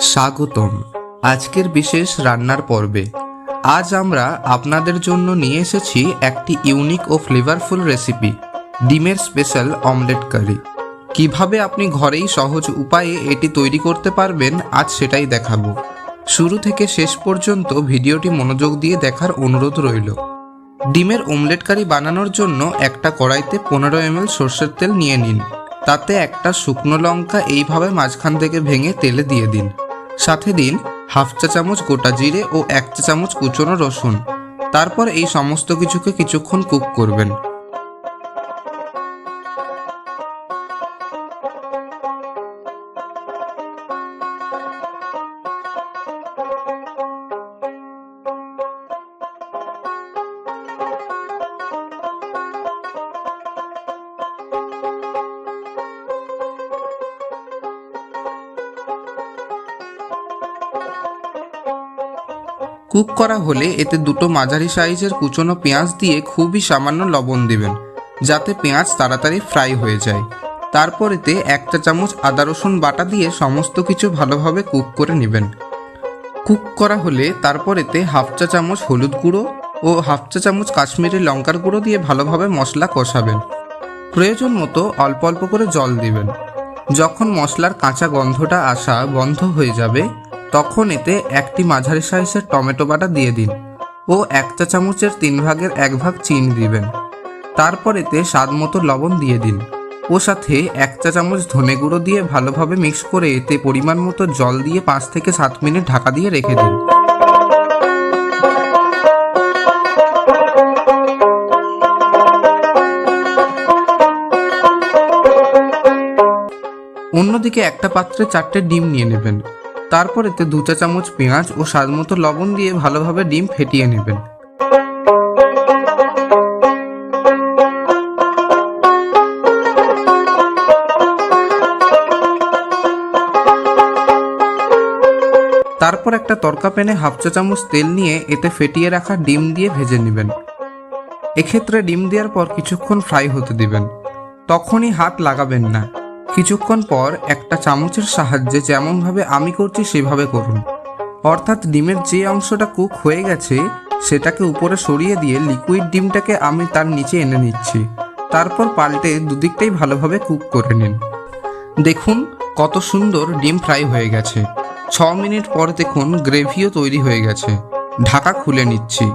স্বাগতম। আজকের বিশেষ রান্নার পর্বে। আজ আমরা আপনাদের জন্য নিয়ে এসেছি একটি ইউনিক ও ফ্লেভারফুল রেসিপি ডিমের স্পেশাল অমলেট কারি কীভাবে আপনি ঘরেই সহজ উপায়ে এটি তৈরি করতে পারবেন, আজ সেটাই দেখাবো। শুরু থেকে শেষ পর্যন্ত ভিডিওটি মনোযোগ দিয়ে দেখার অনুরোধ রইল। ডিমের অমলেট কারি বানানোর জন্য একটা কড়াইতে পনেরো এমএল সর্ষের তেল নিয়ে নিন। তাতে একটা শুকনো লঙ্কা এইভাবে মাঝখান থেকে ভেঙে তেলে দিয়ে দিন। সাথে দিন হাফ চা চামচ গোটা জিরে ও এক চা চামচ কুচনো রসুন। তারপর এই সমস্ত কিছুকে কিছুক্ষণ কুক করবেন। কুক করা হলে এতে দুটো মাঝারি সাইজের কুচনো পেঁয়াজ দিয়ে খুবই সামান্য লবণ দিবেন, যাতে পেঁয়াজ তাড়াতাড়ি ফ্রাই হয়ে যায়। তারপর এতে এক চা চামচ আদা রসুন বাটা দিয়ে সমস্ত কিছু ভালোভাবে কুক করে নেবেন। কুক করা হলে তারপর এতে হাফ চা চামচ হলুদ গুঁড়ো ও হাফ চা চামচ কাশ্মীরি লঙ্কার গুঁড়ো দিয়ে ভালোভাবে মশলা কষাবেন। প্রয়োজন মতো অল্প অল্প করে জল দিবেন। যখন মশলার কাঁচা গন্ধটা আসা বন্ধ হয়ে যাবে তখন এতে একটি মাঝারি সাইজের টমেটো বাটা দিয়ে দিন ও এক চা চামচের তিন ভাগের এক ভাগ চিনি দিবেন। তারপর এতে স্বাদ মতো লবণ দিয়ে দিন। ও সাথে এক চা চামচ ধনে গুঁড়ো দিয়ে ভালোভাবে মিক্স করে এতে পরিমাণ মতো জল দিয়ে পাঁচ থেকে সাত মিনিট ঢাকা দিয়ে রেখে দিন। অন্যদিকে একটা পাত্রে চারটে ডিম নিয়ে নেবেন। তারপর এতে দু চা চামচ পেঁয়াজ ও স্বাদ মতো লবণ দিয়ে ভালোভাবে ডিম ফেটিয়ে নেবেন। তারপর একটা তরকা প্যানে হাফ চা চামচ তেল নিয়ে এতে ফেটিয়ে রাখা ডিম দিয়ে ভেজে নেবেন। এক্ষেত্রে ডিম দেওয়ার পর কিছুক্ষণ ফ্রাই হতে দিবেন। তখনই হাত লাগাবেন না। কিছুক্ষণ পর একটা চামচের সাহায্যে যেমনভাবে আমি করছি সেভাবে করুন। অর্থাৎ ডিমের যে অংশটা কুক হয়ে গেছে, সেটাকে উপরে সরিয়ে দিয়ে লিকুইড ডিমটাকে আমি তার নিচে এনে নিচ্ছি। তারপর পাল্টে দুদিকটাই ভালোভাবে কুক করে নিন। দেখুন কত সুন্দর ডিম ফ্রাই হয়ে গেছে। ছ মিনিট পর দেখুন গ্রেভিও তৈরি হয়ে গেছে। ঢাকা খুলে নিচ্ছি।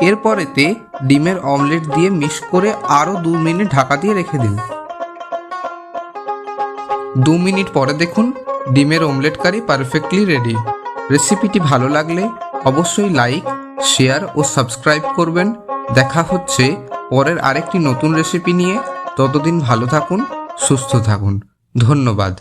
এরপরেতে ডিমের অমলেট দিয়ে মিক্স করে আরও দু মিনিট ঢাকা দিয়ে রেখে দিন। দু মিনিট পরে দেখুন ডিমের অমলেট কারি পারফেক্টলি রেডি রেসিপিটি ভালো লাগলে অবশ্যই লাইক শেয়ার ও সাবস্ক্রাইব করবেন। দেখা হচ্ছে পরের আরেকটি নতুন রেসিপি নিয়ে। ততদিন ভালো থাকুন, সুস্থ থাকুন। ধন্যবাদ।